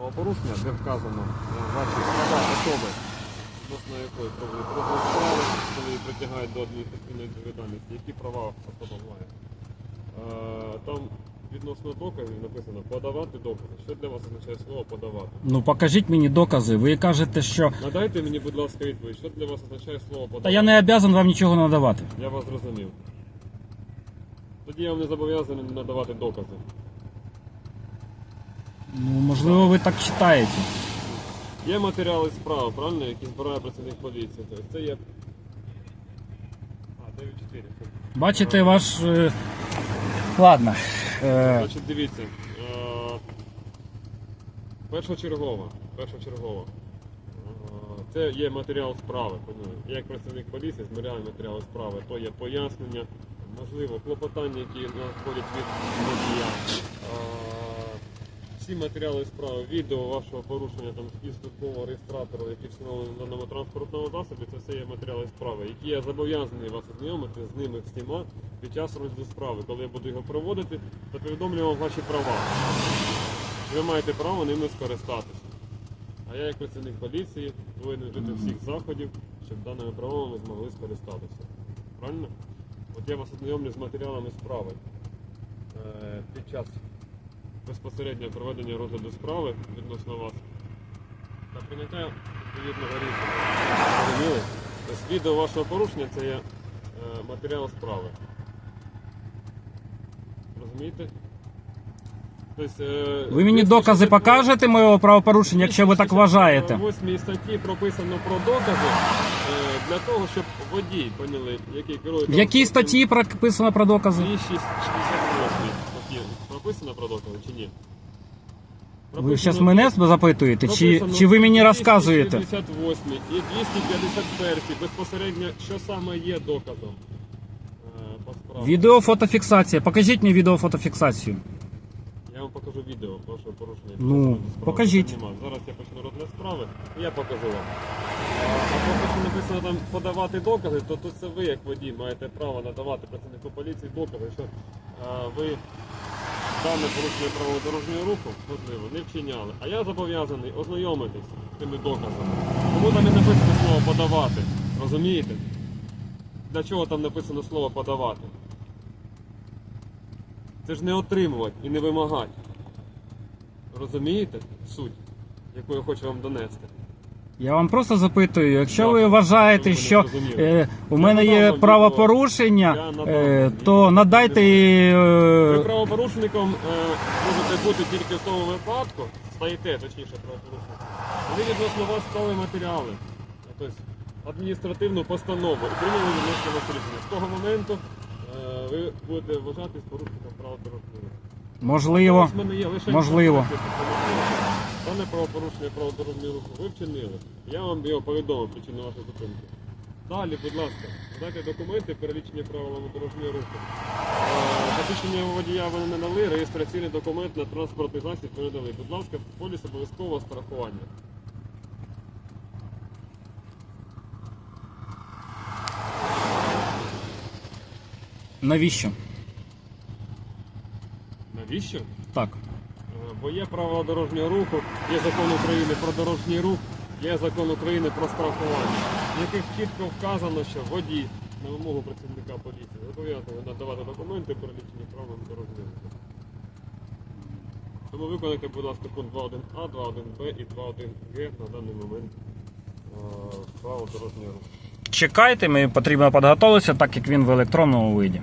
Правопорушення, де вказано ваші права особи, відносно якої справи, коли притягають до адміністративної відповідальності, які права особа має. Е, Там відносно доказів написано подавати докази. Що для вас означає слово подавати? Ну покажіть мені докази. Ви кажете, що. Надайте мені, будь ласка, відповідь, що для вас означає слово подавати? Та я не обязан вам нічого надавати. Я вас зрозумів. Тоді я вам не зобов'язаний надавати докази. Ну, можливо, ви так читаєте. Є матеріали справи, правильно, які збирає працівник поліції. Тобто це є. А, 9-4. Бачите, ваш. е, Ладно. Е, Значить, дивіться. е, Першочергова. Першочергова. Е, Це є матеріал справи. Я як працівник поліції збираю матеріали справи. То є пояснення, можливо, клопотання, які надходять від водія. Всі матеріали справи, відео вашого порушення там із службового реєстратора, які встановлені на даному транспортному засобі, це все є матеріали справи, які я зобов'язаний вас ознайомити з ними всіма під час розгляду справи. Коли я буду його проводити, то повідомлю вам ваші права. Ви маєте право ними скористатися. А я, як працівник поліції, повинен вжити всіх заходів, щоб даними правами ви змогли скористатися. Правильно? От я вас ознайомлю з матеріалами справи е, під час безпосередньо проведення розгляду справи відносно вас та прийняття відповідного рішення. Відео вашого порушення це є е, матеріал справи. Розумієте? Тобто, е, ви мені докази покажете моєго правопорушення, якщо ви так вважаєте. В 8 статті прописано про докази е, для того, щоб водій, поняли, який керує... В якій статті прописано про докази? 268 статті прописано про докази чи ні? Ви зараз мене запитуєте, чи, чи ви мені розказуєте? 258 і 251 безпосередньо, що саме є доказом е, по справі. Відео. Покажіть мені відео фотофіксацію. Я вам покажу відео вашого порушення. Ну, Справи покажіть. нема. Зараз я почну розгляд справи, і я покажу вам. А поки що написано там подавати докази, то тут це ви, як водій, маєте право надавати працівнику поліції докази, що а, ви дане порушення правил дорожнього руху, можливо, не вчиняли. А я зобов'язаний ознайомитись з тими доказами. Тому там і написано слово подавати. Розумієте? Для чого там написано слово подавати? Це ж не отримувати і не вимагати. Розумієте суть, яку я хочу вам донести? Я вам просто запитую, якщо ви вважаєте, що е, у мене є правопорушення, е, то надайте. Ви е, правопорушником е, можете бути тільки в тому випадку, стаєте, точніше, правопорушником. Вони відносно вас склали матеріали, тобто адміністративну постанову і прийняли відносно вас рішення. З того моменту е, ви будете вважатись порушником права. Можливо. Зараз в мене є лише Можливо. інформація правопорушення. Дане правопорушення правил дорожнього руху ви вчинили. Я вам його повідомив причину вашої зупинки. Далі, будь ласка, дайте документи, перелічені правилами дорожнього руху. Е, Посвідчення водія ви не надали, реєстраційний документ на транспортний засіб ви не дали. Будь ласка, поліс обов'язкового страхування. Навіщо? Навіщо? Так. Бо є правила дорожнього руху, є закон України про дорожній рух, є закон України про страхування, в яких чітко вказано, що водій на вимогу працівника поліції зобов'язаний надавати документи, перелічені правилами дорожнього руху. Тому виконайте, будь ласка, пункт 2.1а, 2.1б і 2.1г на даний момент е, правил дорожнього руху. Чекайте, мені потрібно підготуватися, так як він в електронному виді.